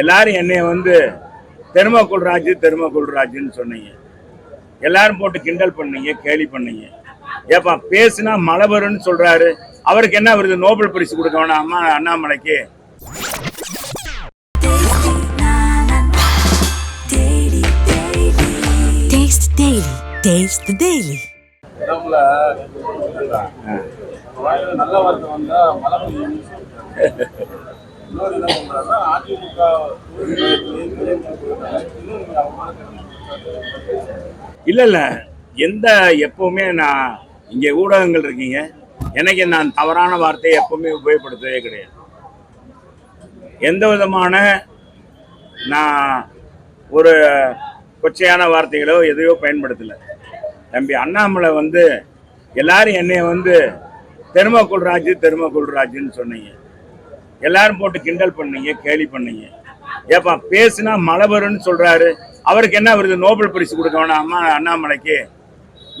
எல்லாரும் என்னைய வந்து தெருமக்குள் ராஜு தெருமக்குள் ராஜுன்னு சொன்னீங்க. எல்லாரும் போட்டு கிண்டல் பண்ணீங்க கேலி பண்ணீங்க. ஏப்பா பேசுனா மழை வரும்னு சொல்றாரு. அவருக்கு என்ன வருது? நோபல் பரிசு கொடுக்க வேணாமா அண்ணாமலைக்கு. நல்ல வார்த்தை வந்தா மழை இன்னொரு என்ன பண்றாங்கன்னா அதிமுக இல்ல இல்ல. எந்த எப்பவுமே நான் இங்க ஊடகங்கள் இருக்கீங்க எனக்கு நான் தவறான வார்த்தையை எப்பவுமே உபயோகப்படுத்தவே கிடையாது. எந்த விதமான நான் ஒரு கொச்சையான வார்த்தைகளோ எதையோ பயன்படுத்தலை. தம்பி அண்ணாமலை வந்து எல்லாரும் என்னைய வந்து தெருமக்குள் ராஜு தெருமக்குள் ராஜுன்னு சொன்னீங்க. எல்லாரும் போட்டு கிண்டல் பண்ணீங்க கேலி பண்ணீங்க. ஏப்பா பேசுனா மழை வரும்னு சொல்றாரு. அவருக்கு என்ன வருது? நோபல் பரிசு கொடுக்க வேணாமா அண்ணாமலைக்கு.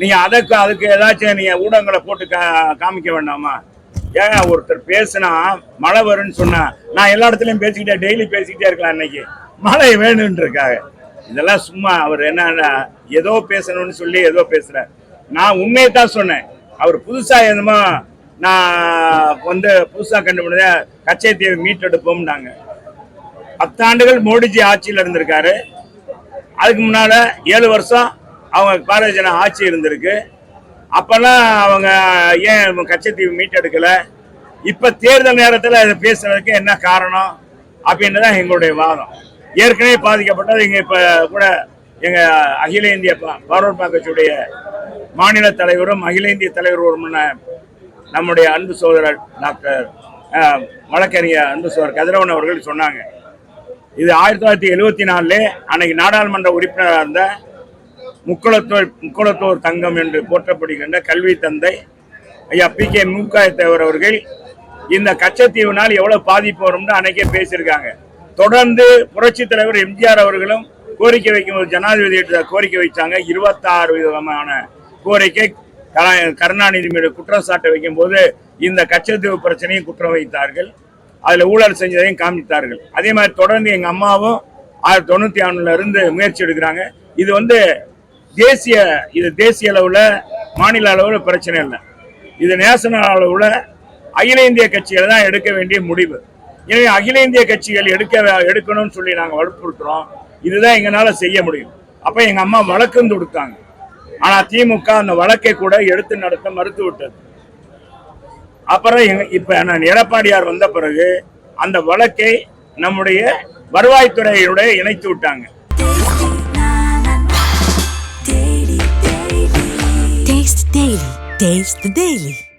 நீங்க அதற்கு அதுக்கு ஏதாச்சும் நீங்க ஊடகங்களை போட்டு கா காமிக்க வேண்டாமா? ஏன் ஒருத்தர் பேசுனா மழை வரும்னு சொன்னா நான் எல்லா இடத்துலயும் பேசிக்கிட்டே டெய்லி பேசிக்கிட்டே இருக்கலாம் இன்னைக்கு. மழை வேணும்னு இருக்காங்க இதெல்லாம் சும்மா அவர் என்ன ஏதோ பேசணும்னு சொல்லி ஏதோ பேசுறாரு. நான் உண்மையை தான் சொன்னேன். அவர் புதுசா என்னமோ நான் வந்து புதுசாக கண்டுபிடிச்ச கச்சைத்தீவை மீட்டெடுப்போம்னாங்க. பத்தாண்டுகள் மோடிஜி ஆட்சியில் இருந்திருக்காரு. அதுக்கு முன்னால் ஏழு வருஷம் அவங்க பாரதிய ஜனதா ஆட்சி இருந்திருக்கு. அப்போல்லாம் அவங்க ஏன் கச்சத்தீவு மீட்டெடுக்கலை? இப்போ தேர்தல் நேரத்தில் இதை பேசுறதுக்கு என்ன காரணம் அப்படின்றதான் எங்களுடைய வாதம். ஏற்கனவே பாதிக்கப்பட்டது எங்கள் இப்போ கூட எங்கள் அகில இந்திய பா- பார்வர்ட் கட்சியுடைய மாநில தலைவரும் அகில இந்திய தலைவருமான நம்முடைய அன்பு சோதரர் டாக்டர் வழக்கறிஞர் அன்பு சோதரர் கதிரவன் அவர்கள் சொன்னாங்க. இது ஆயிரத்தி தொள்ளாயிரத்தி எழுவத்தி நாலுல அன்னைக்கு நாடாளுமன்ற உறுப்பினராக இருந்த முக்குளத்தோர் முக்குளத்தோர் தங்கம் என்று போற்றப்படுகின்ற கல்வி தந்தை ஐயா பி கே மூக்காயத்தேவர் அவர்கள் இந்த கச்சத்தீவுனால் எவ்வளவு பாதிப்பு வரும்னு அன்னைக்கே பேசியிருக்காங்க. தொடர்ந்து புரட்சி தலைவர் எம்ஜிஆர் அவர்களும் கோரிக்கை வைக்கும் ஜனாதிபதி கோரிக்கை வைச்சாங்க. இருபத்தாறு விதமான கோரிக்கை கருணாநிதி மீது குற்றம் சாட்டை வைக்கும் போது இந்த கச்சத்தீவு பிரச்சனையும் குற்றம் வைத்தார்கள். அதில் ஊழல் செஞ்சதையும் காமித்தார்கள். அதே மாதிரி தொடர்ந்து எங்கள் அம்மாவும் ஆயிரத்தி தொண்ணூற்றி ஆறுல இருந்து முயற்சி எடுக்கிறாங்க. இது வந்து தேசிய இது தேசிய அளவில் மாநில அளவில் பிரச்சனை இல்லை. இது நேஷனல் அளவில் அகில இந்திய கட்சிகள் தான் எடுக்க வேண்டிய முடிவு. எனவே அகில இந்திய கட்சிகள் எடுக்க எடுக்கணும்னு சொல்லி நாங்கள் வற்புறுத்துறோம். இதுதான் எங்களால் செய்ய முடியும். அப்போ எங்கள் அம்மா வழக்கும் தொடுத்தாங்க. ஆனா திமுக அந்த வழக்கை கூட எடுத்து நடத்த மறுத்து விட்டது அப்புறம் இப்ப நான் எடப்பாடியார் வந்த பிறகு அந்த வழக்கை நம்முடைய வருவாய்த்துறையுடைய இணைத்து விட்டாங்க. Taste the